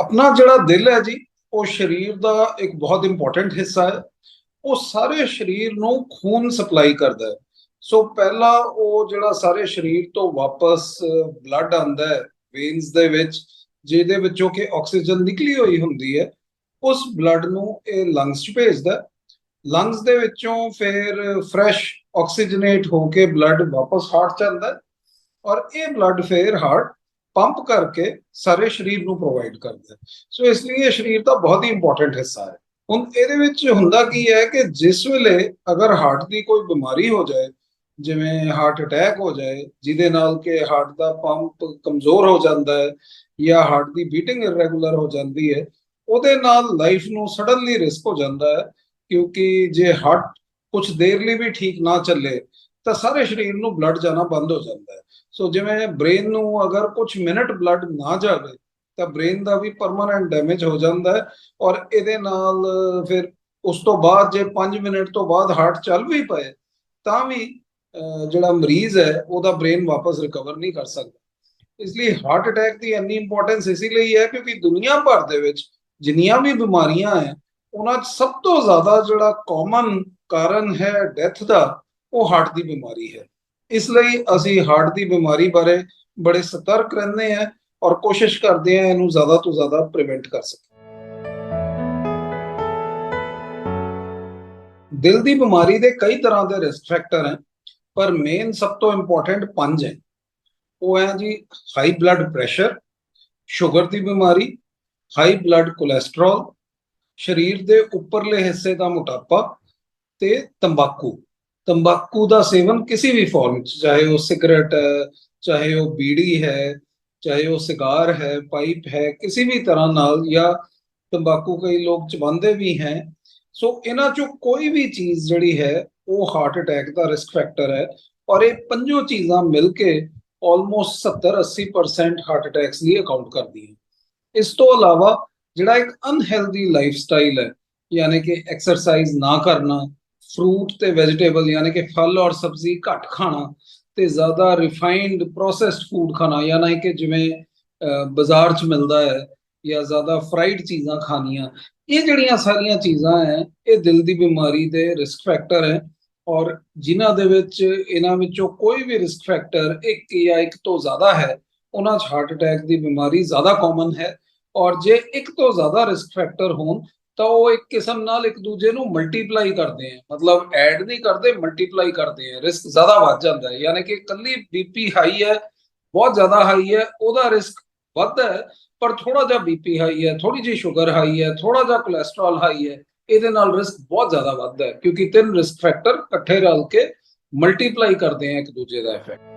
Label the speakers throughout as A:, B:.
A: ਆਪਣਾ ਜਿਹੜਾ ਦਿਲ ਹੈ ਜੀ, ਉਹ ਸਰੀਰ ਦਾ ਇੱਕ ਬਹੁਤ ਇੰਪੋਰਟੈਂਟ ਹਿੱਸਾ ਹੈ। ਉਹ ਸਾਰੇ ਸਰੀਰ ਨੂੰ ਖੂਨ ਸਪਲਾਈ ਕਰਦਾ ਹੈ। ਸੋ ਪਹਿਲਾ ਉਹ ਜਿਹੜਾ ਸਾਰੇ ਸਰੀਰ ਤੋਂ ਵਾਪਸ ਬਲੱਡ ਆਉਂਦਾ ਹੈ ਵੇਨਸ ਦੇ ਵਿੱਚ, ਜਿਹਦੇ ਵਿੱਚੋਂ ਕਿ ਆਕਸੀਜਨ ਨਿਕਲੀ ਹੋਈ ਹੁੰਦੀ ਹੈ, ਉਸ ਬਲੱਡ ਨੂੰ ਇਹ ਲੰਗਸ 'ਚ ਭੇਜਦਾ ਲੰਗਸ ਦੇ ਵਿੱਚੋਂ ਫਿਰ ਫਰੈਸ਼ ਆਕਸੀਜਨੇਟ ਹੋ ਕੇ ਬਲੱਡ ਵਾਪਸ ਹਾਰਟ 'ਚ ਆਉਂਦਾ ਔਰ ਇਹ ਬਲੱਡ ਫਿਰ ਹਾਰਟ ਪੰਪ ਕਰਕੇ ਸਾਰੇ ਸਰੀਰ ਨੂੰ ਪ੍ਰੋਵਾਈਡ ਕਰਦਾ ਸੋ ਇਸ ਲਈ ਇਹ ਸਰੀਰ ਦਾ ਬਹੁਤ ਹੀ ਇੰਪੋਰਟੈਂਟ ਹਿੱਸਾ ਹੈ। ਹੁਣ ਇਹਦੇ ਵਿੱਚ ਹੁੰਦਾ ਕੀ ਹੈ ਕਿ ਜਿਸ ਵੇਲੇ ਅਗਰ ਹਾਰਟ ਦੀ ਕੋਈ ਬਿਮਾਰੀ ਹੋ ਜਾਏ, ਜਿਵੇਂ ਹਾਰਟ ਅਟੈਕ ਹੋ ਜਾਏ, ਜਿਹਦੇ ਨਾਲ ਕਿ ਹਾਰਟ ਦਾ ਪੰਪ ਕਮਜ਼ੋਰ ਹੋ ਜਾਂਦਾ ਹੈ ਜਾਂ ਹਾਰਟ ਦੀ ਬੀਟਿੰਗ ਇਰੈਗੂਲਰ ਹੋ ਜਾਂਦੀ ਹੈ, ਉਹਦੇ ਨਾਲ ਲਾਈਫ ਨੂੰ ਸਡਨਲੀ ਰਿਸਕ ਹੋ ਜਾਂਦਾ ਹੈ ਕਿਉਂਕਿ ਜੇ ਹਾਰਟ ਕੁਝ ਦੇਰ ਲਈ ਵੀ ਠੀਕ ਨਾ ਚੱਲੇ, ਤਾਂ ਸਾਰੇ ਸਰੀਰ ਨੂੰ ਬਲੱਡ ਜਾਣਾ ਬੰਦ ਹੋ ਜਾਂਦਾ ਹੈ। ਸੋ ਜਿਵੇਂ ਬ੍ਰੇਨ ਨੂੰ ਅਗਰ ਕੁਝ ਮਿੰਟ ਬਲੱਡ ਨਾ ਜਾਵੇ, ਤਾਂ ਬ੍ਰੇਨ ਦਾ ਵੀ ਪਰਮਾਨੈਂਟ ਡੈਮੇਜ ਹੋ ਜਾਂਦਾ ਹੈ ਔਰ ਇਹਦੇ ਨਾਲ ਫਿਰ ਉਸ ਤੋਂ ਬਾਅਦ ਜੇ 5 ਮਿੰਟ ਤੋਂ ਬਾਅਦ ਹਾਰਟ ਚੱਲ ਵੀ ਪਏ, ਤਾਂ ਵੀ ਜਿਹੜਾ ਮਰੀਜ਼ ਹੈ, ਉਹਦਾ ਬ੍ਰੇਨ ਵਾਪਸ ਰਿਕਵਰ ਨਹੀਂ ਕਰ ਸਕਦਾ। ਇਸ ਲਈ ਹਾਰਟ ਅਟੈਕ ਦੀ ਇੰਨੀ ਇੰਪੋਰਟੈਂਸ ਇਸੇ ਲਈ ਹੈ ਕਿਉਂਕਿ ਦੁਨੀਆ ਭਰ ਦੇ ਵਿੱਚ ਜਿੰਨੀਆਂ ਵੀ ਬਿਮਾਰੀਆਂ ਹੈ, ਉਹਨਾਂ 'ਚ ਸਭ ਤੋਂ ਜ਼ਿਆਦਾ ਜਿਹੜਾ ਕਾਮਨ ਕਾਰਨ ਹੈ ਡੈਥ ਦਾ, ਉਹ ਹਾਰਟ ਦੀ ਬਿਮਾਰੀ ਹੈ। ਇਸ ਲਈ ਅਸੀਂ ਹਾਰਟ ਦੀ ਬਿਮਾਰੀ ਬਾਰੇ ਬੜੇ ਸਤਰਕ ਰਹਿੰਦੇ ਹਾਂ ਔਰ ਕੋਸ਼ਿਸ਼ ਕਰਦੇ ਹਾਂ ਇਹਨੂੰ ਜ਼ਿਆਦਾ ਤੋਂ ਜ਼ਿਆਦਾ ਪ੍ਰੀਵੈਂਟ ਕਰ ਸਕੀਏ। ਦਿਲ ਦੀ ਬਿਮਾਰੀ ਦੇ ਕਈ ਤਰ੍ਹਾਂ ਦੇ ਰਿਸਕ ਫੈਕਟਰ ਹਨ ਪਰ ਮੇਨ ਸਭ ਤੋਂ ਇੰਪੋਰਟੈਂਟ ਪੰਜ ਹੈ। ਉਹ ਹੈ ਜੀ ਹਾਈ ਬਲੱਡ ਪ੍ਰੈਸ਼ਰ ਸ਼ੂਗਰ ਦੀ ਬਿਮਾਰੀ ਹਾਈ ਬਲੱਡ ਕੋਲੇਸਟ੍ਰੋਲ ਸਰੀਰ ਦੇ ਉੱਪਰਲੇ ਹਿੱਸੇ ਦਾ ਮੋਟਾਪਾ ਤੇ ਤੰਬਾਕੂ। ਤੰਬਾਕੂ ਦਾ ਸੇਵਨ ਕਿਸੇ ਵੀ ਫਾਰਮ ਚ, ਚਾਹੇ ਉਹ ਸਿਗਰਟ ਹੈ, ਚਾਹੇ ਉਹ ਬੀੜੀ ਹੈ, ਚਾਹੇ ਉਹ ਸਿਗਾਰ ਹੈ ਪਾਈਪ ਹੈ, ਕਿਸੇ ਵੀ ਤਰ੍ਹਾਂ ਨਾਲ ਜਾਂ ਤੰਬਾਕੂ ਕਈ ਲੋਕ ਚਬਾਉਂਦੇ ਵੀ ਹੈ। ਸੋ ਇਹਨਾਂ ਚੋਂ ਕੋਈ ਵੀ ਚੀਜ਼ ਜਿਹੜੀ ਹੈ, ਉਹ ਹਾਰਟ ਅਟੈਕ ਦਾ ਰਿਸਕ ਫੈਕਟਰ ਹੈ। ਔਰ ਇਹ ਪੰਜੋ ਚੀਜ਼ਾਂ ਮਿਲ ਕੇ ਆਲਮੋਸਟ 70-80% ਹਾਰਟ ਅਟੈਕਸ ਲਈ ਅਕਾਊਂਟ ਕਰਦੀ ਹੈ। ਇਸ ਤੋਂ ਇਲਾਵਾ ਜਿਹੜਾ ਇੱਕ ਅਨਹੈਲਦੀ ਲਾਈਫ ਸਟਾਈਲ ਹੈ, ਯਾਨੀ ਕਿ ਐਕਸਰਸਾਈਜ਼ ਨਾ ਕਰਨਾ ਫਰੂਟ ਤੇ ਵੈਜੀਟੇਬਲ, ਯਾਨੀ ਕਿ ਫਲ ਔਰ ਸਬਜ਼ੀ ਘੱਟ ਖਾਣਾ ਤੇ ਜ਼ਿਆਦਾ ਰਿਫਾਈਨਡ ਪ੍ਰੋਸੈਸਡ ਫੂਡ ਖਾਣਾ ਯਾਨੀ ਕਿ ਜਿਵੇਂ ਬਾਜ਼ਾਰ 'ਚ ਮਿਲਦਾ ਹੈ ਜਾਂ ਜ਼ਿਆਦਾ ਫਰਾਈਡ ਚੀਜ਼ਾਂ ਖਾਣੀਆਂ। ਇਹ ਜਿਹੜੀਆਂ ਸਾਰੀਆਂ ਚੀਜ਼ਾਂ ਹੈ, ਇਹ ਦਿਲ ਦੀ ਬਿਮਾਰੀ ਦੇ ਰਿਸਕ ਫੈਕਟਰ ਹੈ ਔਰ ਜਿਨ੍ਹਾਂ ਦੇ ਵਿੱਚ, ਇਹਨਾਂ ਵਿੱਚੋਂ ਕੋਈ ਵੀ ਰਿਸਕ ਫੈਕਟਰ ਇੱਕ ਜਾਂ ਇੱਕ ਤੋਂ ਜ਼ਿਆਦਾ ਹੈ, ਉਹਨਾਂ 'ਚ ਹਾਰਟ ਅਟੈਕ ਦੀ ਬਿਮਾਰੀ ਜ਼ਿਆਦਾ ਕਾਮਨ ਹੈ ਔਰ ਜੇ ਇੱਕ ਤੋਂ ਜ਼ਿਆਦਾ ਰਿਸਕ ਫੈਕਟਰ ਹੋਣ ਤਾਂ ਉਹ ਇੱਕ ਕਿਸਮ ਨਾਲ ਇੱਕ ਦੂਜੇ ਨੂੰ ਮਲਟੀਪਲਾਈ ਕਰਦੇ ਆ। ਮਤਲਬ ਐਡ ਨਹੀਂ ਕਰਦੇ ਮਲਟੀਪਲਾਈ ਕਰਦੇ ਆ। ਰਿਸਕ ਜ਼ਿਆਦਾ ਵੱਧ ਜਾਂਦਾ ਹੈ। ਯਾਨੀ ਕਿ ਕੱਲੀ ਬੀਪੀ ਹਾਈ ਹੈ, ਬਹੁਤ ਜ਼ਿਆਦਾ ਹਾਈ ਹੈ, ਉਹਦਾ ਰਿਸਕ ਵੱਧਦਾ ਹੈ, ਪਰ ਥੋੜਾ ਜਿਹਾ ਬੀਪੀ ਹਾਈ ਹੈ ਥੋੜੀ ਜਿਹੀ ਸ਼ੂਗਰ ਹਾਈ ਹੈ ਥੋੜਾ ਜਿਹਾ ਕੋਲੇਸਟ੍ਰੋਲ ਹਾਈ ਹੈ, ਇਹਦੇ ਨਾਲ ਰਿਸਕ ਬਹੁਤ ਜ਼ਿਆਦਾ ਵੱਧਦਾ ਹੈ। ਕਿਉਂਕਿ ਤਿੰਨ ਰਿਸਕ ਫੈਕਟਰ ਇਕੱਠੇ ਰਲ ਕੇ ਮਲਟੀਪਲਾਈ ਕਰਦੇ ਆ ਇੱਕ ਦੂਜੇ ਦਾ ਇਫੈਕਟ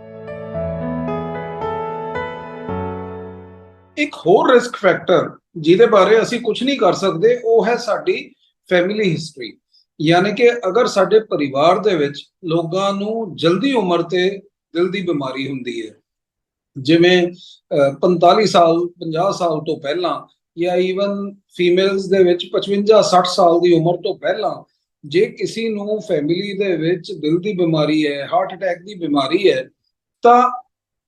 A: ਇੱਕ ਹੋਰ ਰਿਸਕ ਫੈਕਟਰ ਜਿਹਦੇ ਬਾਰੇ ਅਸੀਂ ਕੁਝ ਨਹੀਂ ਕਰ ਸਕਦੇ, ਉਹ ਹੈ ਸਾਡੀ ਫੈਮਿਲੀ ਹਿਸਟਰੀ ਯਾਨੀ ਕਿ ਅਗਰ ਸਾਡੇ ਪਰਿਵਾਰ ਦੇ ਵਿੱਚ ਲੋਕਾਂ ਨੂੰ ਜਲਦੀ ਉਮਰ ਤੇ ਦਿਲ ਦੀ ਬਿਮਾਰੀ ਹੁੰਦੀ ਹੈ, ਜਿਵੇਂ 45 ਸਾਲ 50 ਸਾਲ ਤੋਂ ਪਹਿਲਾਂ ਜਾਂ ਈਵਨ ਫੀਮੇਲਸ ਦੇ ਵਿੱਚ 55 60 ਸਾਲ ਦੀ ਉਮਰ ਤੋਂ ਪਹਿਲਾਂ, ਜੇ ਕਿਸੇ ਨੂੰ ਫੈਮਿਲੀ ਦੇ ਵਿੱਚ ਦਿਲ ਦੀ ਬਿਮਾਰੀ ਹੈ ਹਾਰਟ ਅਟੈਕ ਦੀ ਬਿਮਾਰੀ ਹੈ, ਤਾਂ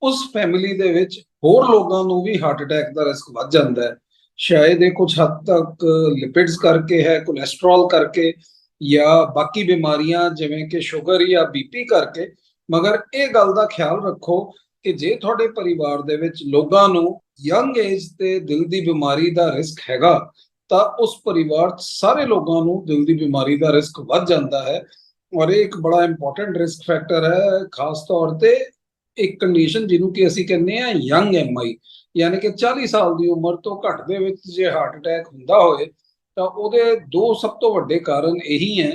A: ਉਸ ਫੈਮਿਲੀ ਦੇ ਵਿੱਚ ਹੋਰ ਲੋਕਾਂ ਨੂੰ ਵੀ ਹਾਰਟ ਅਟੈਕ ਦਾ ਰਿਸਕ ਵੱਧ ਜਾਂਦਾ ਹੈ। ਸ਼ਾਇਦ ਇਹ ਕੁਝ ਹੱਦ ਤੱਕ ਲਿਪਿਡਸ ਕਰਕੇ ਹੈ ਕੋਲੇਸਟ੍ਰੋਲ ਕਰਕੇ ਜਾਂ ਬਾਕੀ ਬਿਮਾਰੀਆਂ, ਜਿਵੇਂ ਕਿ ਸ਼ੂਗਰ ਜਾਂ ਬੀਪੀ ਕਰਕੇ। ਮਗਰ ਇਹ ਗੱਲ ਦਾ ਖਿਆਲ ਰੱਖੋ ਕਿ ਜੇ ਤੁਹਾਡੇ ਪਰਿਵਾਰ ਦੇ ਵਿੱਚ ਲੋਕਾਂ ਨੂੰ ਯੰਗ ਏਜ ਤੇ ਦਿਲ ਦੀ ਬਿਮਾਰੀ ਦਾ ਰਿਸਕ ਹੈਗਾ, ਤਾਂ ਉਸ ਪਰਿਵਾਰ 'ਚ ਸਾਰੇ ਲੋਕਾਂ ਨੂੰ ਦਿਲ ਦੀ ਬਿਮਾਰੀ ਦਾ ਰਿਸਕ ਵੱਧ ਜਾਂਦਾ ਹੈ। ਔਰ ਇਹ ਇੱਕ ਬੜਾ ਇੰਪੋਰਟੈਂਟ ਰਿਸਕ ਫੈਕਟਰ ਹੈ, ਖਾਸ ਤੌਰ ਤੇ ਇੱਕ ਕੰਡੀਸ਼ਨ ਜਿਹਨੂੰ ਕਿ ਅਸੀਂ ਕਹਿੰਦੇ ਆ ਯੰਗ ਐਮਆਈ ਯਾਨੀ ਕਿ 40 ਸਾਲ ਦੀ ਉਮਰ ਤੋਂ ਘੱਟ ਦੇ ਵਿੱਚ ਜੇ ਹਾਰਟ ਅਟੈਕ ਹੁੰਦਾ ਹੋਵੇ, ਤਾਂ ਉਹਦੇ ਦੋ ਸਭ ਤੋਂ ਵੱਡੇ ਕਾਰਨ ਇਹੀ ਹੈ,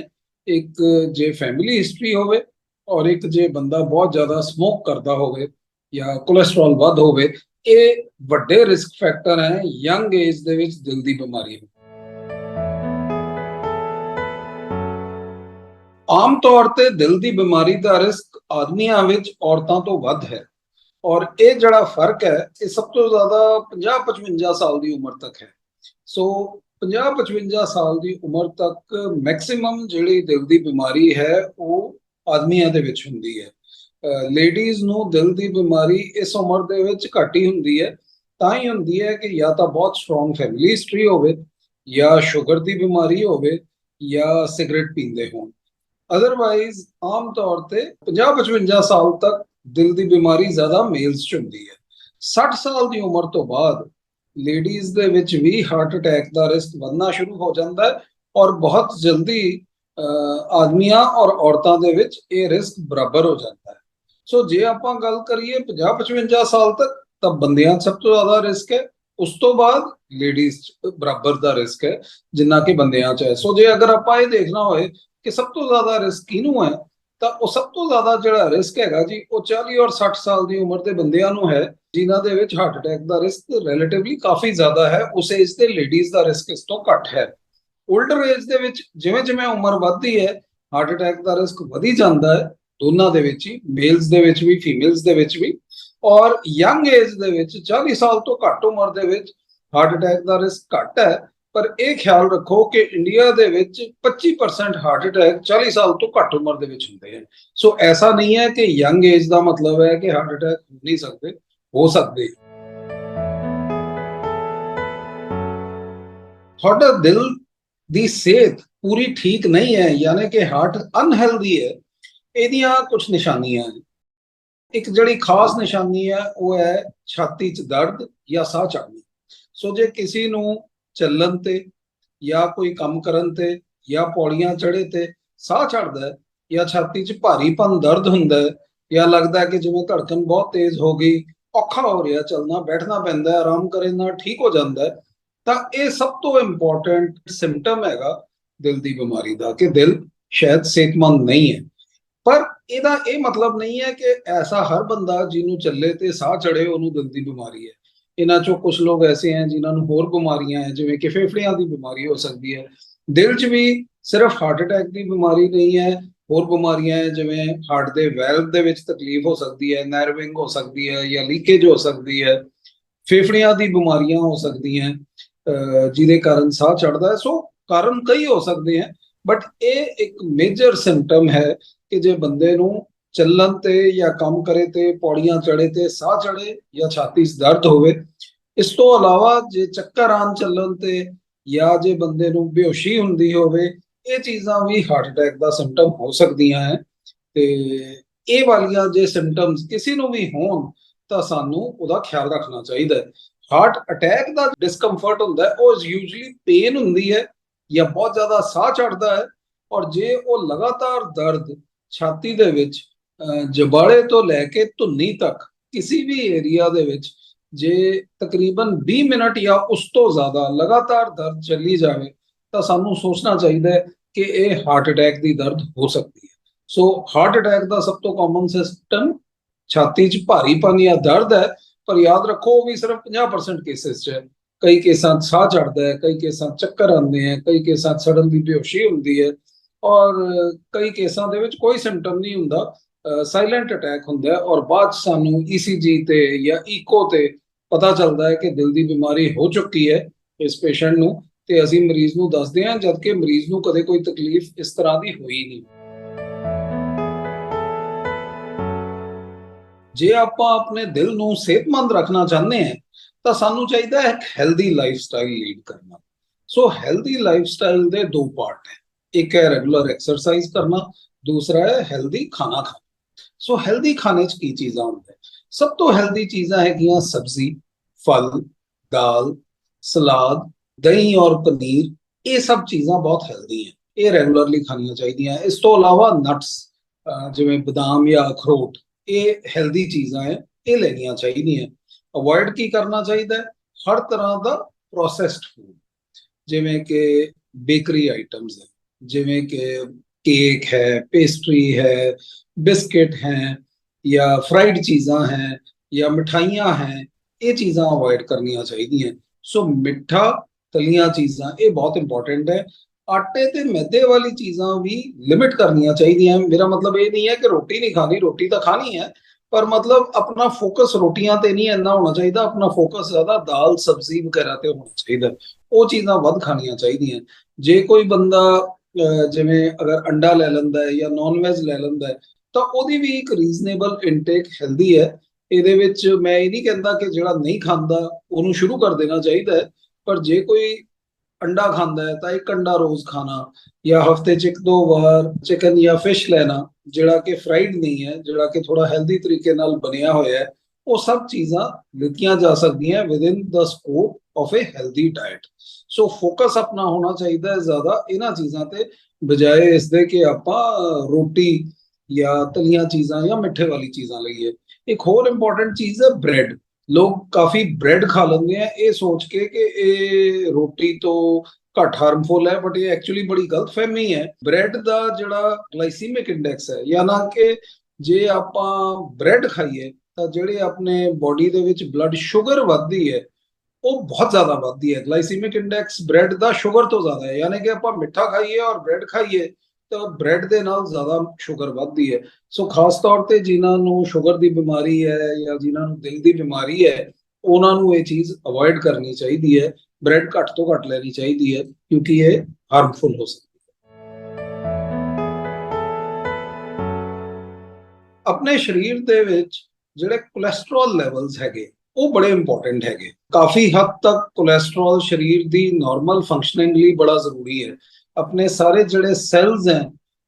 A: ਇੱਕ ਜੇ ਫੈਮਿਲੀ ਹਿਸਟਰੀ ਹੋਵੇ ਔਰ ਇੱਕ ਜੇ ਬੰਦਾ ਬਹੁਤ ਜ਼ਿਆਦਾ ਸਮੋਕ ਕਰਦਾ ਹੋਵੇ ਜਾਂ ਕੋਲੇਸਟ੍ਰੋਲ ਵੱਧ ਹੋਵੇ, ਇਹ ਵੱਡੇ ਰਿਸਕ ਫੈਕਟਰ ਹੈ ਯੰਗ ਏਜ ਦੇ ਵਿੱਚ ਦਿਲ ਦੀ ਬਿਮਾਰੀ ਨੂੰ। ਆਮ ਤੌਰ ਤੇ ਦਿਲ ਦੀ ਬਿਮਾਰੀ ਦਾ ਰਿਸਕ ਆਦਮੀਆਂ ਵਿੱਚ ਔਰਤਾਂ ਤੋਂ ਵੱਧ ਹੈ। ਔਰ ਇਹ ਜਿਹੜਾ ਫ਼ਰਕ ਹੈ, ਇਹ ਸਭ ਤੋਂ ਜ਼ਿਆਦਾ 50-55 ਸਾਲ ਦੀ ਉਮਰ ਤੱਕ ਹੈ। ਸੋ 50-55 ਸਾਲ ਦੀ ਉਮਰ ਤੱਕ ਮੈਕਸਿਮਮ ਜਿਹੜੀ ਦਿਲ ਦੀ ਬਿਮਾਰੀ ਹੈ, ਉਹ ਆਦਮੀਆਂ ਦੇ ਵਿੱਚ ਹੁੰਦੀ ਹੈ। ਲੇਡੀਜ਼ ਨੂੰ ਦਿਲ ਦੀ ਬਿਮਾਰੀ ਇਸ ਉਮਰ ਦੇ ਵਿੱਚ ਘੱਟ ਹੀ ਹੁੰਦੀ ਹੈ। ਤਾਂ ਹੀ ਹੁੰਦੀ ਹੈ ਕਿ ਜਾਂ ਤਾਂ ਬਹੁਤ ਸਟਰੋਂਗ ਫੈਮਿਲੀ ਹਿਸਟਰੀ ਹੋਵੇ, ਜਾਂ ਸ਼ੂਗਰ ਦੀ ਬਿਮਾਰੀ ਹੋਵੇ, ਜਾਂ ਸਿਗਰਟ ਪੀਂਦੇ ਹੋਣ। ਅਦਰਵਾਈਜ਼ ਆਮ ਤੌਰ ਤੇ 50-55 ਸਾਲ ਤੱਕ ਦਿਲ ਦੀ ਬਿਮਾਰੀ ਜ਼ਿਆਦਾ ਮੇਲਸ 'ਚ ਹੁੰਦੀ ਹੈ। 60 ਸਾਲ ਦੀ ਉਮਰ ਤੋਂ ਬਾਅਦ ਲੇਡੀਜ਼ ਦੇ ਵਿੱਚ ਵੀ ਹਾਰਟ ਅਟੈਕ ਦਾ ਰਿਸਕ ਵਧਣਾ ਸ਼ੁਰੂ ਹੋ ਜਾਂਦਾ ਹੈ ਔਰ ਬਹੁਤ ਜਲਦੀ ਅਹ, ਆਦਮੀਆਂ ਔਰ ਔਰਤਾਂ ਦੇ ਵਿੱਚ ਇਹ ਰਿਸਕ ਬਰਾਬਰ ਹੋ ਜਾਂਦਾ ਹੈ। ਸੋ ਜੇ ਆਪਾਂ ਗੱਲ ਕਰੀਏ 50-55 ਸਾਲ ਤੱਕ ਤਾਂ ਬੰਦਿਆਂ 'ਚ ਸਭ ਤੋਂ ਜ਼ਿਆਦਾ ਰਿਸਕ ਹੈ। ਉਸ ਤੋਂ ਬਾਅਦ ਲੇਡੀਜ਼ ਬਰਾਬਰ ਦਾ ਰਿਸਕ ਹੈ ਜਿੰਨਾ ਕਿ ਬੰਦਿਆਂ 'ਚ ਹੈ। ਸੋ ਜੇ ਅਗਰ ਆਪਾਂ ਇਹ ਦੇਖਣਾ ਹੋਏ ਕਿ ਸਭ ਤੋਂ ਜ਼ਿਆਦਾ ਰਿਸਕ ਕਿਹਨੂੰ ਹੈ ਤਾਂ ਉਹ ਸਭ ਤੋਂ ਜ਼ਿਆਦਾ ਜਿਹੜਾ ਰਿਸਕ ਹੈਗਾ ਜੀ, ਉਹ 40 ਔਰ 60 ਸਾਲ ਦੀ ਉਮਰ ਦੇ ਬੰਦਿਆਂ ਨੂੰ ਹੈ, ਜਿਨ੍ਹਾਂ ਦੇ ਵਿੱਚ ਹਾਰਟ ਅਟੈਕ ਦਾ ਰਿਸਕ ਰਿਲੇਟਿਵਲੀ ਕਾਫੀ ਜ਼ਿਆਦਾ ਹੈ, ਉਸ ਏਜ ਤੇ ਲੇਡੀਜ਼ ਦਾ ਰਿਸਕ ਇਸ ਤੋਂ ਘੱਟ ਹੈ। 올ਡਰ ਏਜ ਦੇ ਵਿੱਚ ਜਿਵੇਂ ਜਿਵੇਂ ਉਮਰ ਵੱਧਦੀ ਹੈ ਹਾਰਟ ਅਟੈਕ ਦਾ ਰਿਸਕ ਵਧੀ ਜਾਂਦਾ ਹੈ, ਦੋਨਾਂ ਦੇ ਵਿੱਚ ਹੀ ਮੇਲਸ ਦੇ ਵਿੱਚ ਵੀ ਫੀਮੇਲਸ ਦੇ ਵਿੱਚ ਵੀ। ਔਰ ਯੰਗ ਏਜ ਦੇ ਵਿੱਚ 40 ਸਾਲ ਤੋਂ ਘੱਟ ਉਮਰ ਦੇ ਵਿੱਚ ਹਾਰਟ ਅਟੈਕ ਦਾ ਰਿਸਕ ਘੱਟ ਹੈ ਪਰ ਇਹ ਖਿਆਲ ਰੱਖੋ ਕਿ ਇੰਡੀਆ ਦੇ ਵਿੱਚ 25% ਹਾਰਟ ਅਟੈਕ 40 ਸਾਲ ਤੋਂ ਘੱਟ ਉਮਰ ਦੇ ਵਿੱਚ ਹੁੰਦੇ ਹਨ। ਸੋ ਐਸਾ ਨਹੀਂ ਹੈ ਕਿ ਯੰਗ ਏਜ ਦਾ ਮਤਲਬ ਹੈ ਕਿ ਹਾਰਟ ਅਟੈਕ ਹੋ ਨਹੀਂ ਸਕਦੇ, ਹੋ ਸਕਦੇ। ਤੁਹਾਡਾ ਦਿਲ ਦੀ ਸਿਹਤ ਪੂਰੀ ਠੀਕ ਨਹੀਂ ਹੈ, ਯਾਨੀ ਕਿ ਹਾਰਟ ਅਨਹੈਲਦੀ ਹੈ, ਇਹਦੀਆਂ ਕੁਝ ਨਿਸ਼ਾਨੀਆਂ ਹਨ। ਇੱਕ ਜਿਹੜੀ ਖਾਸ ਨਿਸ਼ਾਨੀ ਹੈ, ਉਹ ਹੈ ਛਾਤੀ 'ਚ ਦਰਦ ਜਾਂ ਸਾਹ ਚੜ੍ਹਨਾ। ਸੋ ਜੇ ਕਿਸੇ ਨੂੰ ਚੱਲਣ ਤੇ ਜਾਂ ਕੋਈ ਕੰਮ ਕਰਨ ਤੇ ਜਾਂ ਪੌੜੀਆਂ ਚੜ੍ਹੇ ਤੇ ਸਾਹ ਚੜਦਾ ਹੈ ਜਾਂ ਛਾਤੀ 'ਚ ਭਾਰੀਪਨ ਦਰਦ ਹੁੰਦਾ ਹੈ ਜਾਂ ਲੱਗਦਾ ਕਿ ਜਿਵੇਂ ਧੜਕਨ ਬਹੁਤ ਤੇਜ਼ ਹੋ ਗਈ, ਔਖਾ ਹੋ ਰਿਹਾ, ਚੱਲਣਾ, ਬੈਠਣਾ ਪੈਂਦਾ ਆਰਾਮ ਕਰੇ ਨਾਲ ਠੀਕ ਹੋ ਜਾਂਦਾ ਹੈ, ਤਾਂ ਇਹ ਸਭ ਤੋਂ ਇੰਪੋਰਟੈਂਟ ਸਿੰਪਟਮ ਹੈਗਾ ਦਿਲ ਦੀ ਬਿਮਾਰੀ ਦਾ ਕਿ ਦਿਲ ਸ਼ਾਇਦ ਸਿਹਤਮੰਦ ਨਹੀਂ ਹੈ। ਪਰ ਇਹਦਾ ਇਹ ਮਤਲਬ ਨਹੀਂ ਹੈ ਕਿ ਐਸਾ ਹਰ ਬੰਦਾ ਜਿਹਨੂੰ ਚੱਲੇ ਤੇ ਸਾਹ ਚੜੇ ਉਹਨੂੰ ਦਿਲ ਦੀ ਬਿਮਾਰੀ ਹੈ। ਇਹਨਾਂ ਚੋਂ ਕੁਝ ਲੋਕ ਐਸੇ ਹਨ ਜਿਨ੍ਹਾਂ ਨੂੰ ਹੋਰ ਬਿਮਾਰੀਆਂ ਹੈ, ਜਿਵੇਂ ਕਿ ਫੇਫੜਿਆਂ ਦੀ ਬਿਮਾਰੀ ਹੋ ਸਕਦੀ ਹੈ। ਦਿਲ 'ਚ ਵੀ ਸਿਰਫ ਹਾਰਟ ਅਟੈਕ ਦੀ ਬਿਮਾਰੀ ਨਹੀਂ ਹੈ, ਹੋਰ ਬਿਮਾਰੀਆਂ ਹੈ, ਜਿਵੇਂ ਹਾਰਟ ਦੇ ਵੈਲਵ ਦੇ ਵਿੱਚ ਤਕਲੀਫ ਹੋ ਸਕਦੀ ਹੈ ਨਰਵਿੰਗ ਹੋ ਸਕਦੀ ਹੈ ਜਾਂ ਲੀਕੇਜ ਹੋ ਸਕਦੀ ਹੈ। ਫੇਫੜਿਆਂ ਦੀ ਬਿਮਾਰੀਆਂ ਹੋ ਸਕਦੀਆਂ ਜਿਹਦੇ ਕਾਰਨ ਸਾਹ ਚੜਦਾ ਹੈ। ਸੋ ਕਾਰਨ ਕਈ ਹੋ ਸਕਦੇ ਹਨ ਬਟ ਇਹ ਇੱਕ ਮੇਜਰ ਸਿੰਪਟਮ ਹੈ ਕਿ ਜੇ ਬੰਦੇ ਨੂੰ ਚੱਲਣ ਤੇ ਜਾਂ ਕੰਮ ਕਰੇ ਤੇ ਪੌੜੀਆਂ ਚੜੇ ਤੇ ਸਾਹ ਚੜੇ ਜਾਂ ਛਾਤੀ 'ਚ ਦਰਦ ਹੋਵੇ ਇਸ ਤੋਂ ਇਲਾਵਾ ਜੇ ਚੱਕਰ ਆਉਣ ਚੱਲਣ ਤੇ ਜਾਂ ਜੇ ਬੰਦੇ ਨੂੰ ਬੇਹੋਸ਼ੀ ਹੁੰਦੀ ਹੋਵੇ, ਇਹ ਚੀਜ਼ਾਂ ਵੀ ਹਾਰਟ ਅਟੈਕ ਦਾ ਸਿੰਪਟਮ ਹੋ ਸਕਦੀਆਂ ਹੈ। ਤੇ ਇਹ ਵਾਲੀਆਂ ਜੇ ਸਿੰਪਟਮਸ ਕਿਸੇ ਨੂੰ ਵੀ ਹੋਣ, ਤਾਂ ਸਾਨੂੰ ਉਹਦਾ ਖਿਆਲ ਰੱਖਣਾ ਚਾਹੀਦਾ ਹੈ। ਹਾਰਟ ਅਟੈਕ ਦਾ ਡਿਸਕੰਫਰਟ ਹੁੰਦਾ ਉਹ ਯੂਜੂਲੀ ਪੇਨ ਹੁੰਦੀ ਹੈ ਜਾਂ ਬਹੁਤ ਜ਼ਿਆਦਾ ਸਾਹ ਚੜਦਾ ਹੈ ਔਰ ਜੇ ਉਹ ਲਗਾਤਾਰ ਦਰਦ ਛਾਤੀ ਦੇ ਵਿੱਚ, ਅਹ ਜਬਾੜੇ ਤੋਂ ਲੈ ਕੇ ਧੁੰਨੀ ਤੱਕ ਕਿਸੇ ਵੀ ਏਰੀਆ ਦੇ ਵਿੱਚ ਜੇ ਤਕਰੀਬਨ 20 ਮਿੰਟ ਜਾਂ ਉਸ ਤੋਂ ਜ਼ਿਆਦਾ ਲਗਾਤਾਰ ਦਰਦ ਚੱਲੀ ਜਾਵੇ, ਤਾਂ ਸਾਨੂੰ ਸੋਚਣਾ ਚਾਹੀਦਾ ਹੈ ਕਿ ਇਹ ਹਾਰਟ ਅਟੈਕ ਦੀ ਦਰਦ ਹੋ ਸਕਦੀ ਹੈ। ਸੋ ਹਾਰਟ ਅਟੈਕ ਦਾ ਸਭ ਤੋਂ ਕਾਮਨ ਸਿਸਟਮ ਛਾਤੀ 'ਚ ਭਾਰੀਪਨ ਜਾਂ ਦਰਦ ਹੈ, ਪਰ ਯਾਦ ਰੱਖੋ ਉਹ ਵੀ ਸਿਰਫ 50% ਕੇਸਿਸ 'ਚ ਹੈ। ਕਈ ਕੇਸਾਂ 'ਚ ਸਾਹ ਚੜਦਾ ਹੈ, ਕਈ ਕੇਸਾਂ 'ਚ ਚੱਕਰ ਆਉਂਦੇ ਹੈ, ਕਈ ਕੇਸਾਂ 'ਚ ਸੜਨ ਦੀ ਬੇਹੋਸ਼ੀ ਹੁੰਦੀ ਹੈ ਔਰ ਕਈ ਕੇਸਾਂ ਦੇ ਵਿੱਚ ਕੋਈ ਸਿੰਪਟਮ ਨਹੀਂ ਹੁੰਦਾ। ਸਾਇਲੈਂਟ ਅਟੈਕ ਹੁੰਦਾ ਔਰ ਬਾਅਦ 'ਚ ਸਾਨੂੰ ECG ਤੇ ਜਾਂ ਈਕੋ ਤੇ ਪਤਾ ਚੱਲਦਾ ਹੈ ਕਿ ਦਿਲ ਦੀ ਬਿਮਾਰੀ ਹੋ ਚੁੱਕੀ ਹੈ ਇਸ ਪੇਸ਼ੈਂਟ ਨੂੰ ਤੇ ਅਸੀਂ ਮਰੀਜ਼ ਨੂੰ ਦੱਸਦੇ ਹਾਂ, ਜਦਕਿ ਮਰੀਜ਼ ਨੂੰ ਕਦੇ ਕੋਈ ਤਕਲੀਫ ਇਸ ਤਰ੍ਹਾਂ ਦੀ ਹੋਈ ਨਹੀਂ। ਜੇ ਆਪਾਂ ਆਪਣੇ ਦਿਲ ਨੂੰ ਸਿਹਤਮੰਦ ਰੱਖਣਾ ਚਾਹੁੰਦੇ ਹਾਂ, ਤਾਂ ਸਾਨੂੰ ਚਾਹੀਦਾ ਹੈ ਇੱਕ ਹੈਲਦੀ ਲਾਈਫ ਸਟਾਈਲ ਲੀਡ ਕਰਨਾ। ਸੋ ਹੈਲਦੀ ਲਾਈਫ ਸਟਾਈਲ ਦੇ ਦੋ ਪਾਰਟ ਹੈ। ਇੱਕ ਹੈ ਰੈਗੂਲਰ ਐਕਸਰਸਾਈਜ਼ ਕਰਨਾ, ਦੂਸਰਾ ਹੈ ਹੈਲਦੀ ਖਾਣਾ ਖਾਣਾ। ਸੋ ਹੈਲਦੀ ਖਾਣੇ 'ਚ ਕੀ ਚੀਜ਼ਾਂ ਹੁੰਦੀਆਂ? ਸਭ ਤੋਂ ਹੈਲਦੀ ਚੀਜ਼ਾਂ ਹੈਗੀਆਂ ਸਬਜ਼ੀ, ਫਲ, ਦਾਲ, ਸਲਾਦ, ਦਹੀਂ ਔਰ ਪਨੀਰ, ਇਹ ਸਭ ਚੀਜ਼ਾਂ ਬਹੁਤ ਹੈਲਦੀ ਹੈ। ਇਹ ਰੈਗੂਲਰਲੀ ਖਾਣੀਆਂ ਚਾਹੀਦੀਆਂ ਇਸ ਤੋਂ ਇਲਾਵਾ ਨਟਸ ਜਿਵੇਂ ਬਦਾਮ ਜਾਂ ਅਖਰੋਟ, ਇਹ ਹੈਲਦੀ ਚੀਜ਼ਾਂ ਹੈ, ਇਹ ਲੈਣੀਆਂ ਚਾਹੀਦੀਆਂ ਅਵੋਇਡ ਕੀ ਕਰਨਾ ਚਾਹੀਦਾ ਹੈ? ਹਰ ਤਰ੍ਹਾਂ ਦਾ ਪ੍ਰੋਸੈਸਡ ਫੂਡ ਜਿਵੇਂ ਕਿ ਬੇਕਰੀ ਆਈਟਮਸ ਹੈ, ਜਿਵੇਂ ਕਿ ਕੇਕ ਹੈ ਪੇਸਟਰੀ ਹੈ ਬਿਸਕਿਟ ਹੈ ਜਾਂ ਫਰਾਈਡ ਚੀਜ਼ਾਂ ਹੈ ਜਾਂ ਮਠਾਈਆਂ ਹੈ, ਇਹ ਚੀਜ਼ਾਂ ਅਵੋਇਡ ਕਰਨੀਆਂ ਚਾਹੀਦੀਆਂ। ਸੋ ਮਿੱਠਾ ਤਲੀਆਂ ਚੀਜ਼ਾਂ, ਇਹ ਬਹੁਤ ਇੰਪੋਰਟੈਂਟ ਹੈ। ਆਟੇ ਤੇ ਮੈਦੇ ਵਾਲੀ ਚੀਜ਼ਾਂ ਵੀ ਲਿਮਿਟ ਕਰਨੀਆਂ ਚਾਹੀਦੀਆਂ। ਮੇਰਾ ਮਤਲਬ ਇਹ ਨਹੀਂ ਹੈ ਕਿ ਰੋਟੀ ਨਹੀਂ ਖਾਣੀ, ਰੋਟੀ ਤਾਂ ਖਾਣੀ ਹੈ, ਪਰ ਮਤਲਬ ਆਪਣਾ ਫੋਕਸ ਰੋਟੀਆਂ ਤੇ ਨਹੀਂ ਇੰਨਾ ਹੋਣਾ ਚਾਹੀਦਾ। ਆਪਣਾ ਫੋਕਸ ਜ਼ਿਆਦਾ ਦਾਲ, ਸਬਜ਼ੀ ਵਗੈਰਾ ਤੇ ਹੋਣਾ ਚਾਹੀਦਾ। ਉਹ ਚੀਜ਼ਾਂ ਵੱਧ ਖਾਣੀਆਂ ਚਾਹੀਦੀਆਂ। ਜੇ ਕੋਈ ਬੰਦਾ ਜਿਵੇਂ ਅਗਰ ਅੰਡਾ ਲੈ ਲੈਂਦਾ ਹੈ ਜਾਂ ਨਾਨ ਵੈਜ ਲੈ ਲੈਂਦਾ ਹੈ ਤਾਂ ਉਹਦੀ ਵੀ ਇੱਕ ਰੀਜ਼ਨੇਬਲ ਇਨਟੇਕ ਹੈਲਦੀ ਹੈ। ਇਹਦੇ ਵਿੱਚ ਮੈਂ ਇਹ ਨਹੀਂ ਕਹਿੰਦਾ ਕਿ ਜਿਹੜਾ ਨਹੀਂ ਖਾਂਦਾ, ਉਹਨੂੰ ਸ਼ੁਰੂ ਕਰ ਦੇਣਾ ਚਾਹੀਦਾ ਹੈ। ਪਰ ਜੇ ਕੋਈ ਅੰਡਾ ਖਾਂਦਾ ਹੈ, ਤਾਂ ਇੱਕ ਅੰਡਾ ਰੋਜ਼ ਖਾਣਾ ਜਾਂ ਹਫ਼ਤੇ 'ਚ ਇੱਕ ਦੋ ਵਾਰ ਚਿਕਨ ਜਾਂ ਫਿਸ਼ ਲੈਣਾ, ਜਿਹੜਾ ਕਿ ਫਰਾਈਡ ਨਹੀਂ ਹੈ, ਜਿਹੜਾ ਕਿ ਥੋੜਾ ਹੈਲਦੀ ਤਰੀਕੇ ਨਾਲ ਬਣਿਆ ਹੋਇਆ ਹੈ, ਉਹ ਸਭ ਚੀਜ਼ਾਂ ਲਿੱਤੀਆਂ ਜਾ ਸਕਦੀਆਂ within the scope of a healthy diet so focus ਆਪਣਾ ਹੋਣਾ ਚਾਹੀਦਾ ਹੈ ਜ਼ਿਆਦਾ ਇਹਨਾਂ ਚੀਜ਼ਾਂ ਤੇ, ਬਜਾਏ ਇਸ ਦੇ ਕਿ ਆਪਾਂ ਰੋਟੀ ਜਾਂ ਤਲੀਆਂ ਚੀਜ਼ਾਂ ਜਾਂ ਮਿੱਠੇ ਵਾਲੀ ਚੀਜ਼ਾਂ ਲਈਏ ਇੱਕ ਹੋਰ ਇੰਪੋਰਟੈਂਟ ਚੀਜ਼ ਹੈ ਬ੍ਰੈਡ ਲੋਕ ਕਾਫੀ ਬ੍ਰੈਡ ਖਾ ਲੈਂਦੇ ਆ। ਇਹ ਸੋਚ ਕੇ ਕਿ ਇਹ ਰੋਟੀ ਤੋਂ ਘੱਟ ਹਾਰਮਫੁਲ ਹੈ ਬਟ ਇਹ ਐਕਚੁਅਲੀ ਬੜੀ ਗਲਤਫਹਿਮੀ ਹੈ। ਬ੍ਰੈਡ ਦਾ ਜਿਹੜਾ ਗਲਾਈਸੀਮਿਕ ਇੰਡੈਕਸ ਹੈ, ਯਾਨਾ ਕਿ ਜੇ ਆਪਾਂ ਬ੍ਰੈਡ ਖਾਈਏ, ਤਾਂ ਜਿਹੜੇ ਆਪਣੇ ਬਾਡੀ ਦੇ ਵਿੱਚ ਬਲੱਡ ਸ਼ੂਗਰ ਵੱਧਦੀ ਹੈ, ਉਹ ਬਹੁਤ ਜ਼ਿਆਦਾ ਵੱਧਦੀ ਹੈ। ਗਲਾਈਸੀਮਿਕ ਇੰਡੈਕਸ ਬ੍ਰੈਡ ਦਾ ਸ਼ੂਗਰ ਤੋਂ ਜ਼ਿਆਦਾ ਹੈ। ਯਾਨੀ ਕਿ ਆਪਾਂ ਮਿੱਠਾ ਖਾਈਏ ਔਰ ਬ੍ਰੈਡ ਖਾਈਏ ਤਾਂ ਬ੍ਰੈਡ ਦੇ ਨਾਲ ਜ਼ਿਆਦਾ ਸ਼ੂਗਰ ਵੱਧਦੀ ਹੈ। ਸੋ ਖਾਸ ਤੌਰ ਤੇ ਜਿਨ੍ਹਾਂ ਨੂੰ ਸ਼ੂਗਰ ਦੀ ਬਿਮਾਰੀ ਹੈ ਜਾਂ ਜਿਨ੍ਹਾਂ ਨੂੰ ਦਿਲ ਦੀ ਬਿਮਾਰੀ ਹੈ, ਉਹਨਾਂ ਨੂੰ ਇਹ ਚੀਜ਼ ਅਵੋਇਡ ਕਰਨੀ ਚਾਹੀਦੀ ਹੈ। ਬ੍ਰੈਡ ਘੱਟ ਤੋਂ ਘੱਟ ਲੈਣੀ ਚਾਹੀਦੀ ਹੈ, ਕਿਉਂਕਿ ਇਹ ਹਾਰਮਫੁਲ ਹੋ ਸਕਦੀ ਹੈ। ਆਪਣੇ ਸਰੀਰ ਦੇ ਵਿੱਚ ਜਿਹੜੇ ਕੋਲੇਸਟ੍ਰੋਲ ਲੈਵਲਸ ਹੈਗੇ, ਉਹ ਬੜੇ ਇੰਪੋਰਟੈਂਟ ਹੈਗੇ। ਕਾਫੀ ਹੱਦ ਤੱਕ ਕੋਲੇਸਟ੍ਰੋਲ ਸਰੀਰ ਦੀ ਨਾਰਮਲ ਫੰਕਸ਼ਨਿੰਗ ਲਈ ਬੜਾ ਜ਼ਰੂਰੀ ਹੈ। ਆਪਣੇ ਸਾਰੇ ਜਿਹੜੇ ਸੈਲਸ ਹੈ,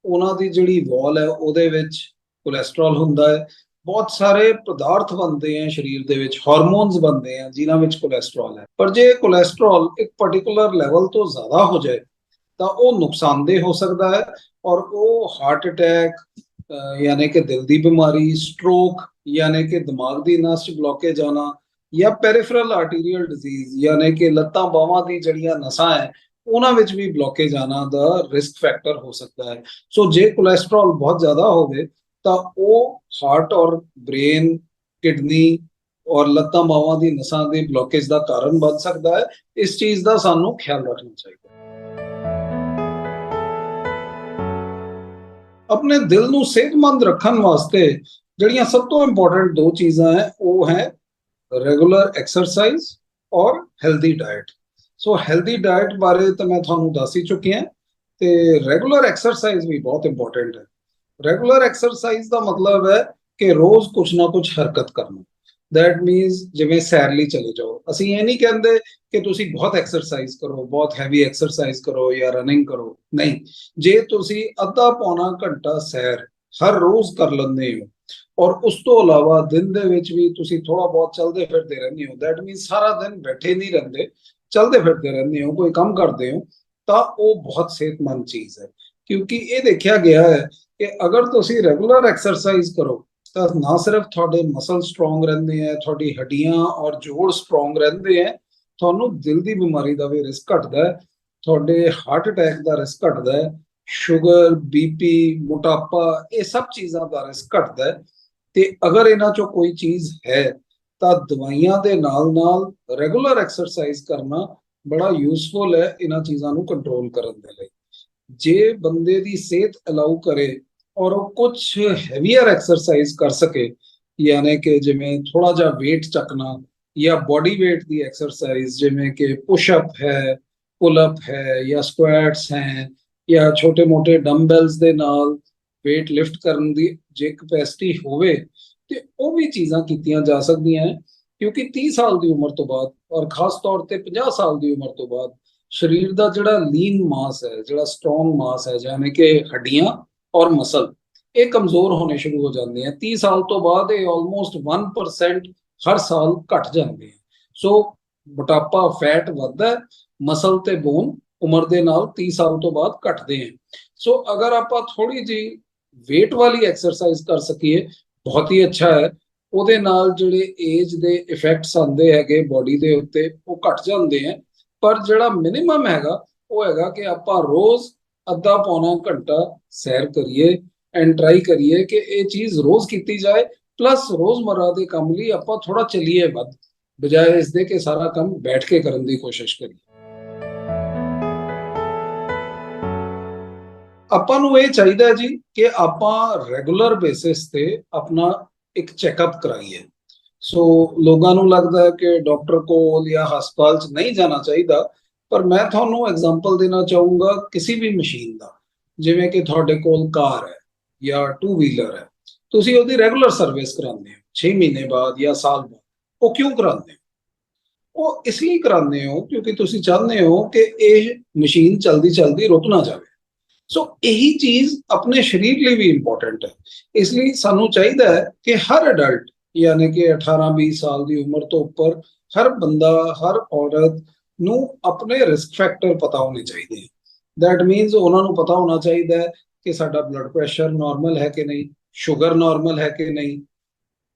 A: ਉਹਨਾਂ ਦੀ ਜਿਹੜੀ ਵਾਲ ਹੈ, ਉਹਦੇ ਵਿੱਚ ਕੋਲੇਸਟ੍ਰੋਲ ਹੁੰਦਾ ਹੈ। ਬਹੁਤ ਸਾਰੇ ਪਦਾਰਥ ਬਣਦੇ ਆ ਸਰੀਰ ਦੇ ਵਿੱਚ ਹਾਰਮੋਨਸ ਬਣਦੇ ਆ ਜਿਨ੍ਹਾਂ ਵਿੱਚ ਕੋਲੇਸਟ੍ਰੋਲ ਹੈ। ਪਰ ਜੇ ਕੋਲੇਸਟ੍ਰੋਲ ਇੱਕ ਪਾਰਟਿਕੂਲਰ ਲੈਵਲ ਤੋਂ ਜ਼ਿਆਦਾ ਹੋ ਜਾਏ, ਤਾਂ ਉਹ ਨੁਕਸਾਨਦੇਹ ਹੋ ਸਕਦਾ ਹੈ ਔਰ ਉਹ ਹਾਰਟ ਅਟੈਕ ਯਾਨੀ ਕਿ ਦਿਲ ਦੀ ਬਿਮਾਰੀ ਸਟ੍ਰੋਕ ਯਾਨੀ ਕਿ ਦਿਮਾਗ ਦੀ ਨਸ 'ਚ ਬਲੌਕੇਜ ਆਣਾ ਜਾਂ ਪੈਰੀਫਰਲ ਆਰਟੀਰੀਅਲ ਡਿਜ਼ੀਜ਼ ਯਾਨੀ ਕਿ ਲੱਤਾਂ ਬਾਹਾਂ ਦੀ ਜਿਹੜੀਆਂ ਨਸਾਂ ਹੈ ਉਹਨਾਂ ਵਿੱਚ ਵੀ ਬਲੌਕੇਜ ਆਣਾ ਦਾ ਰਿਸਕ ਫੈਕਟਰ ਹੋ ਸਕਦਾ ਹੈ। ਸੋ ਜੇ ਕੋਲੇਸਟ੍ਰੋਲ ਬਹੁਤ ਜ਼ਿਆਦਾ ਹੋਵੇ, ਤਾਂ ਉਹ ਹਾਰਟ ਔਰ ਬ੍ਰੇਨ ਕਿਡਨੀ ਔਰ ਲੱਤਾਂ ਬਾਹਾਂ ਦੀ ਨਸਾਂ ਦੇ ਬਲੌਕੇਜ ਦਾ ਕਾਰਨ ਬਣ ਸਕਦਾ ਹੈ। ਇਸ ਚੀਜ਼ ਦਾ ਸਾਨੂੰ ਖਿਆਲ ਰੱਖਣਾ ਚਾਹੀਦਾ ਹੈ। ਆਪਣੇ ਦਿਲ ਨੂੰ ਸਿਹਤਮੰਦ ਰੱਖਣ ਵਾਸਤੇ ਜਿਹੜੀਆਂ ਸਭ ਤੋਂ ਇੰਪੋਰਟੈਂਟ ਦੋ ਚੀਜ਼ਾਂ ਹੈ, ਉਹ ਹੈ ਰੈਗੂਲਰ ਐਕਸਰਸਾਈਜ਼ ਔਰ healthy diet so healthy diet ਬਾਰੇ ਤਾਂ ਮੈਂ ਤੁਹਾਨੂੰ ਦੱਸ ਹੀ ਚੁੱਕਿਆ ਤੇ ਰੈਗੂਲਰ ਐਕਸਰਸਾਈਜ਼ ਵੀ ਬਹੁਤ ਇੰਪੋਰਟੈਂਟ ਹੈ। ਰੈਗੂਲਰ ਐਕਸਰਸਾਈਜ਼ ਦਾ ਮਤਲਬ ਹੈ ਕਿ ਰੋਜ਼ ਕੁਝ ਨਾ ਕੁਝ ਹਰਕਤ ਕਰਨਾ। ਦੈਟ ਮੀਨਸ ਜਿਵੇਂ ਸੈਰ ਲਈ ਚਲੇ ਜਾਓ। ਅਸੀਂ ਇਹ ਨਹੀਂ ਕਹਿੰਦੇ ਕਿ ਤੁਸੀਂ ਬਹੁਤ ਐਕਸਰਸਾਈਜ਼ ਕਰੋ, ਬਹੁਤ ਹੈਵੀ ਐਕਸਰਸਾਈਜ਼ ਕਰੋ ਜਾਂ ਰਨਿੰਗ ਕਰੋ। ਨਹੀਂ। ਜੇ ਤੁਸੀਂ ਅੱਧਾ ਪੌਣਾ ਘੰਟਾ ਸੈਰ ਹਰ ਰੋਜ਼ ਕਰ ਲੈਂਦੇ ਹੋ ਔਰ ਉਸ ਤੋਂ ਇਲਾਵਾ ਦਿਨ ਦੇ ਵਿੱਚ ਵੀ ਤੁਸੀਂ ਥੋੜਾ ਬਹੁਤ ਚੱਲਦੇ ਫਿਰਦੇ ਰਹਿੰਦੇ ਹੋ ਦੈਟ ਮੀਨਸ ਸਾਰਾ ਦਿਨ ਬੈਠੇ ਨਹੀਂ ਰਹਿੰਦੇ। ਚੱਲਦੇ ਫਿਰਦੇ ਰਹਿੰਦੇ ਹੋ, ਕੋਈ ਕੰਮ ਕਰਦੇ ਹੋ, ਤਾਂ ਉਹ ਬਹੁਤ ਸਿਹਤਮੰਦ ਚੀਜ਼ ਹੈ। ਕਿਉਂਕਿ ਇਹ ਦੇਖਿਆ ਗਿਆ ਹੈ ਕਿ ਅਗਰ ਤੁਸੀਂ ਰੈਗੂਲਰ ਐਕਸਰਸਾਈਜ਼ ਕਰੋ, ਤਾਂ ਨਾ ਸਿਰਫ ਤੁਹਾਡੇ ਮਸਲ ਸਟਰੋਂਗ ਰਹਿੰਦੇ ਆ ਤੁਹਾਡੀ ਹੱਡੀਆਂ ਔਰ ਜੋੜ ਸਟਰੋਂਗ ਰਹਿੰਦੇ ਆ ਤੁਹਾਨੂੰ ਦਿਲ ਦੀ ਬਿਮਾਰੀ ਦਾ ਵੀ ਰਿਸਕ ਘਟਦਾ ਹੈ, ਤੁਹਾਡੇ ਹਾਰਟ ਅਟੈਕ ਦਾ ਰਿਸਕ ਘਟਦਾ ਹੈ ਸ਼ੂਗਰ ਬੀਪੀ ਮੋਟਾਪਾ, ਇਹ ਸਭ ਚੀਜ਼ਾਂ ਦਾ ਰਿਸਕ ਘਟਦਾ ਹੈ। ਤੇ ਅਗਰ ਇਹਨਾਂ ਚੋਂ ਕੋਈ ਚੀਜ਼ ਹੈ ਤਾਂ ਦਵਾਈਆਂ ਦੇ ਨਾਲ ਨਾਲ ਰੈਗੂਲਰ ਐਕਸਰਸਾਈਜ਼ ਕਰਨਾ ਬੜਾ ਯੂਸਫੁਲ ਹੈ ਇਹਨਾਂ ਚੀਜ਼ਾਂ ਨੂੰ ਕੰਟਰੋਲ ਕਰਨ ਦੇ ਲਈ। ਜੇ ਬੰਦੇ ਦੀ ਸਿਹਤ ਅਲਾਉ ਕਰੇ ਔਰ ਉਹ ਕੁਝ ਹੈਵੀਅਰ ਐਕਸਰਸਾਈਜ਼ ਕਰ ਸਕੇ, ਯਾਨੀ ਕਿ ਜਿਵੇਂ ਥੋੜਾ ਜਿਹਾ weight ਚੱਕਣਾ ਜਾਂ ਬੋਡੀ weight ਦੀ ਐਕਸਰਸਾਈਜ਼ ਜਿਵੇਂ ਕਿ ਪੁਸ਼ ਅਪ ਹੈ ਪੁਲ ਅਪ ਹੈ ਜਾਂ ਸਕੁਐਟਸ ਹੈ ਜਾਂ ਛੋਟੇ-ਮੋਟੇ ਡੰਬਲਸ ਦੇ ਨਾਲ weight ਲਿਫਟ ਕਰਨ ਦੀ ਜੇ ਕਪੈਸਿਟੀ ਹੋਵੇ ਤੇ ਉਹ ਵੀ ਚੀਜ਼ਾਂ ਕੀਤੀਆਂ ਜਾ ਸਕਦੀਆਂ ਹੈ, ਕਿਉਂਕਿ 30 ਸਾਲ ਦੀ ਉਮਰ ਤੋਂ ਬਾਅਦ ਔਰ ਖਾਸ ਤੌਰ ਤੇ 50 ਸਾਲ ਦੀ ਉਮਰ ਤੋਂ ਬਾਅਦ ਸਰੀਰ ਦਾ ਜਿਹੜਾ ਲੀਨ ਮਾਸ ਹੈ, ਜਿਹੜਾ ਸਟਰੋਂਗ ਮਾਸ ਹੈ ਜਿਵੇਂ ਕਿ ਹੱਡੀਆਂ ਔਰ ਮਸਲ ਇਹ ਕਮਜ਼ੋਰ ਹੋਣੇ ਸ਼ੁਰੂ ਹੋ ਜਾਂਦੇ ਆ 30 ਸਾਲ ਤੋਂ ਬਾਅਦ ਇਹ ਆਲਮੋਸਟ 1% ਹਰ ਸਾਲ ਘਟ ਜਾਂਦੇ ਆ ਸੋ ਮੋਟਾਪਾ ਫੈਟ ਵੱਧਦਾ ਮਸਲ ਤੇ ਬੋਨ ਉਮਰ ਦੇ ਨਾਲ 30 ਸਾਲ ਤੋਂ ਬਾਅਦ ਘਟਦੇ ਆ ਸੋ ਅਗਰ ਆਪਾਂ ਥੋੜੀ ਜੀ weight ਵਾਲੀ ਐਕਸਰਸਾਈਜ਼ ਕਰ ਸਕੀਏ ਬਹੁਤ ਹੀ ਅੱਛਾ ਹੈ। ਉਹਦੇ ਨਾਲ ਜਿਹੜੇ ਏਜ ਦੇ ਇਫੈਕਟਸ ਆਉਂਦੇ ਹੈਗੇ ਬਾਡੀ ਦੇ ਉੱਤੇ, ਉਹ ਘਟ ਜਾਂਦੇ ਆ ਪਰ ਜਿਹੜਾ ਮਿਨੀਮਮ ਹੈਗਾ, ਉਹ ਹੈਗਾ ਕਿ ਆਪਾਂ ਰੋਜ਼ ਅੱਧਾ ਪੌਣਾ ਘੰਟਾ ਸੈਰ ਕਰੀਏ ਐਂਡ ਟਰਾਈ ਕਰੀਏ ਕਿ ਇਹ ਚੀਜ਼ ਰੋਜ਼ ਕੀਤੀ ਜਾਏ। ਪਲੱਸ ਰੋਜ਼ਮਰਾ ਦੇ ਕੰਮ ਲਈ ਆਪਾਂ ਥੋੜਾ ਚੱਲੀਏ ਵੱਧ, ਬਜਾਏ ਇਸ ਦੇ ਕਿ ਸਾਰਾ ਕੰਮ ਬੈਠ ਕੇ ਕਰਨ ਦੀ ਕੋਸ਼ਿਸ਼ ਕਰੀਏ। ਆਪਾਂ ਨੂੰ ਇਹ ਚਾਹੀਦਾ ਜੀ ਕਿ ਆਪਾਂ ਰੈਗੂਲਰ ਬੇਸਿਸ ਤੇ ਆਪਣਾ ਇੱਕ ਚੈੱਕਅਪ ਕਰਾਈਏ। ਸੋ ਲੋਕਾਂ ਨੂੰ ਲੱਗਦਾ ਹੈ ਕਿ ਡਾਕਟਰ ਕੋਲ ਜਾਂ ਹਸਪਤਾਲ 'ਚ ਨਹੀਂ ਜਾਣਾ ਚਾਹੀਦਾ, ਪਰ ਮੈਂ ਤੁਹਾਨੂੰ ਐਗਜ਼ਾਮਪਲ ਦੇਣਾ ਚਾਹੂੰਗਾ ਕਿਸੇ ਵੀ ਮਸ਼ੀਨ ਦਾ। ਜਿਵੇਂ ਕਿ ਤੁਹਾਡੇ ਕੋਲ ਕਾਰ ਹੈ ਜਾਂ ਟੂ ਵੀਲਰ ਹੈ। ਤੁਸੀਂ ਉਹਦੀ ਰੈਗੂਲਰ ਸਰਵਿਸ ਕਰਾਉਂਦੇ ਹੋ 6 ਮਹੀਨੇ ਬਾਅਦ ਜਾਂ ਸਾਲ ਬਾਅਦ। ਉਹ ਕਿਉਂ ਕਰਾਉਂਦੇ ਹੋ? ਉਹ ਇਸ ਲਈ ਕਰਾਉਂਦੇ ਹੋ ਕਿਉਂਕਿ ਤੁਸੀਂ ਚਾਹੁੰਦੇ ਹੋ ਕਿ ਇਹ ਮਸ਼ੀਨ ਚਲਦੀ ਚਲਦੀ ਰੁਕ ਨਾ ਜਾਵੇ। ਸੋ ਇਹੀ ਚੀਜ਼ ਆਪਣੇ ਸਰੀਰ ਲਈ ਵੀ ਇੰਪੋਰਟੈਂਟ ਹੈ ਇਸ ਲਈ ਸਾਨੂੰ ਚਾਹੀਦਾ ਹੈ ਕਿ ਹਰ ਅਡਲਟ ਯਾਨੀ ਕਿ 18 20 ਸਾਲ ਦੀ ਉਮਰ ਤੋਂ ਉੱਪਰ ਹਰ ਬੰਦਾ ਹਰ ਔਰਤ ਨੂੰ ਆਪਣੇ ਰਿਸਕ ਫੈਕਟਰ ਪਤਾ ਹੋਣੇ ਚਾਹੀਦੇ ਹੈ ਦੈਟ ਮੀਨਸ ਉਹਨਾਂ ਨੂੰ ਪਤਾ ਹੋਣਾ ਚਾਹੀਦਾ ਹੈ ਕਿ ਸਾਡਾ ਬਲੱਡ ਪ੍ਰੈਸ਼ਰ ਨਾਰਮਲ ਹੈ ਕਿ ਨਹੀਂ ਸ਼ੂਗਰ ਨਾਰਮਲ ਹੈ ਕਿ ਨਹੀਂ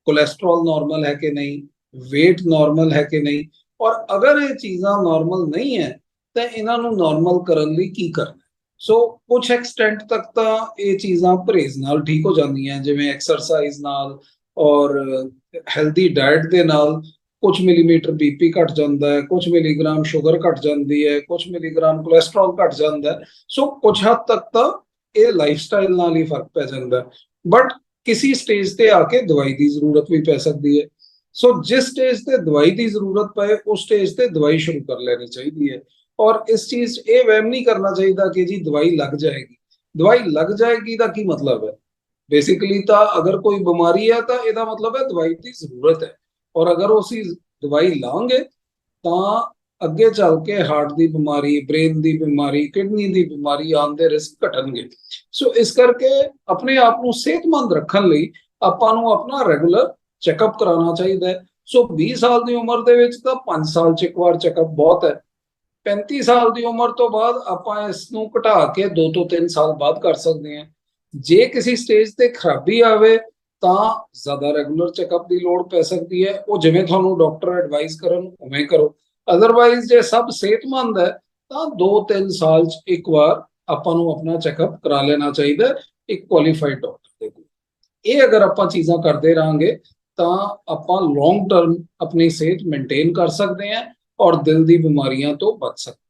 A: ਕੋਲੇਸਟ੍ਰੋਲ ਨਾਰਮਲ ਹੈ ਕਿ ਨਹੀਂ weight ਨਾਰਮਲ ਹੈ ਕਿ ਨਹੀਂ ਔਰ ਅਗਰ ਇਹ ਚੀਜ਼ਾਂ ਨਾਰਮਲ ਨਹੀਂ ਹੈ ਤਾਂ ਇਹਨਾਂ ਨੂੰ ਨਾਰਮਲ ਕਰਨ ਲਈ ਕੀ ਕਰਨਾ ਸੋ ਕੁਝ ਐਕਸਟੈਂਟ ਤੱਕ ਤਾਂ ਇਹ ਚੀਜ਼ਾਂ ਪਰਹੇਜ਼ ਨਾਲ ਠੀਕ ਹੋ ਜਾਂਦੀਆਂ ਜਿਵੇਂ ਐਕਸਰਸਾਈਜ਼ ਨਾਲ ਔਰ ਹੈਲਦੀ ਡਾਈਟ ਦੇ ਨਾਲ ਕੁਝ ਮਿਲੀਮੀਟਰ ਬੀਪੀ ਘਟ ਜਾਂਦਾ ਹੈ ਕੁਝ ਮਿਲੀਗ੍ਰਾਮ ਸ਼ੂਗਰ ਘਟ ਜਾਂਦੀ ਹੈ ਕੁਝ ਮਿਲੀਗ੍ਰਾਮ ਕੋਲੇਸਟ੍ਰੋਲ ਘਟ ਜਾਂਦਾ ਹੈ। ਸੋ ਕੁਝ ਹੱਦ ਤੱਕ ਤਾਂ ਇਹ ਲਾਈਫਸਟਾਈਲ ਨਾਲ ਹੀ ਫ਼ਰਕ ਪੈ ਜਾਂਦਾ ਬਟ ਕਿਸੇ ਸਟੇਜ ਤੇ ਆ ਕੇ ਦਵਾਈ ਦੀ ਜ਼ਰੂਰਤ ਵੀ ਪੈ ਸਕਦੀ ਹੈ। ਸੋ ਜਿਸ ਸਟੇਜ ਤੇ ਦਵਾਈ ਦੀ ਜ਼ਰੂਰਤ ਪਏ, ਉਸ ਸਟੇਜ ਤੇ ਦਵਾਈ ਸ਼ੁਰੂ ਕਰ ਲੈਣੀ ਚਾਹੀਦੀ ਹੈ। ਔਰ ਇਸ ਚੀਜ਼ 'ਚ ਇਹ ਵਹਿਮ ਨਹੀਂ ਕਰਨਾ ਚਾਹੀਦਾ ਕਿ ਜੀ ਦਵਾਈ ਲੱਗ ਜਾਏਗੀ। ਦਵਾਈ ਲੱਗ ਜਾਏਗੀ ਦਾ ਕੀ ਮਤਲਬ ਹੈ? ਬੇਸਿਕਲੀ ਤਾਂ ਅਗਰ ਕੋਈ ਬਿਮਾਰੀ ਹੈ ਤਾਂ ਇਹਦਾ ਮਤਲਬ ਹੈ ਦਵਾਈ ਦੀ ਜ਼ਰੂਰਤ ਹੈ। ਔਰ ਅਗਰ ਅਸੀਂ ਦਵਾਈ ਲਾਂਗੇ ਤਾਂ ਅੱਗੇ ਚੱਲ ਕੇ ਹਾਰਟ ਦੀ ਬਿਮਾਰੀ ਬ੍ਰੇਨ ਦੀ ਬਿਮਾਰੀ ਕਿਡਨੀ ਦੀ ਬਿਮਾਰੀ ਆਉਣ ਦੇ ਰਿਸਕ ਘਟਣਗੇ। ਸੋ ਇਸ ਕਰਕੇ ਆਪਣੇ ਆਪ ਨੂੰ ਸਿਹਤਮੰਦ ਰੱਖਣ ਲਈ ਆਪਾਂ ਨੂੰ ਆਪਣਾ ਰੈਗੂਲਰ ਚੈੱਕਅਪ ਕਰਾਉਣਾ ਚਾਹੀਦਾ ਹੈ। ਸੋ 20 ਸਾਲ ਦੀ ਉਮਰ ਦੇ ਵਿੱਚ ਤਾਂ 5 ਸਾਲ ਚ ਇੱਕ ਵਾਰ ਚੈੱਕਅਪ ਬਹੁਤ ਹੈ। 35 ਸਾਲ ਦੀ ਉਮਰ ਤੋਂ ਬਾਅਦ ਆਪਾਂ ਇਸ ਨੂੰ ਘਟਾ ਕੇ 2 ਤੋਂ 3 ਸਾਲ ਬਾਅਦ ਕਰ ਸਕਦੇ ਹਾਂ। ਜੇ ਕਿਸੇ ਸਟੇਜ ਤੇ ਖਰਾਬੀ ਆਵੇ, ਤਾਂ ਜ਼ਿਆਦਾ ਰੈਗੂਲਰ ਚੈੱਕਅਪ ਦੀ ਲੋੜ ਪੈ ਸਕਦੀ ਹੈ। ਉਹ ਜਿਵੇਂ ਤੁਹਾਨੂੰ ਡਾਕਟਰ ਐਡਵਾਈਸ ਕਰਨ, ਉਵੇਂ ਕਰੋ। ਅਦਰਵਾਈਜ਼ ਜੇ ਸਭ ਸਿਹਤਮੰਦ ਹੈ, ਤਾਂ 2-3 ਸਾਲ ਚ ਇੱਕ ਵਾਰ ਆਪਾਂ ਨੂੰ ਆਪਣਾ ਚੈੱਕਅਪ ਕਰਾ ਲੈਣਾ ਚਾਹੀਦਾ ਇੱਕ ਕੁਆਲੀਫਾਈਡ ਡਾਕਟਰ ਦੇ ਕੋਲ। ਇਹ ਅਗਰ ਆਪਾਂ ਚੀਜ਼ਾਂ ਕਰਦੇ ਰਾਂਗੇ ਤਾਂ ਆਪਾਂ ਲੌਂਗ ਟਰਮ ਆਪਣੀ ਸਿਹਤ ਮੇਨਟੇਨ ਕਰ ਸਕਦੇ ਹਾਂ। ਔਰ ਦਿਲ ਦੀ ਬਿਮਾਰੀਆਂ ਤੋਂ ਬਚ ਸਕਦੇ।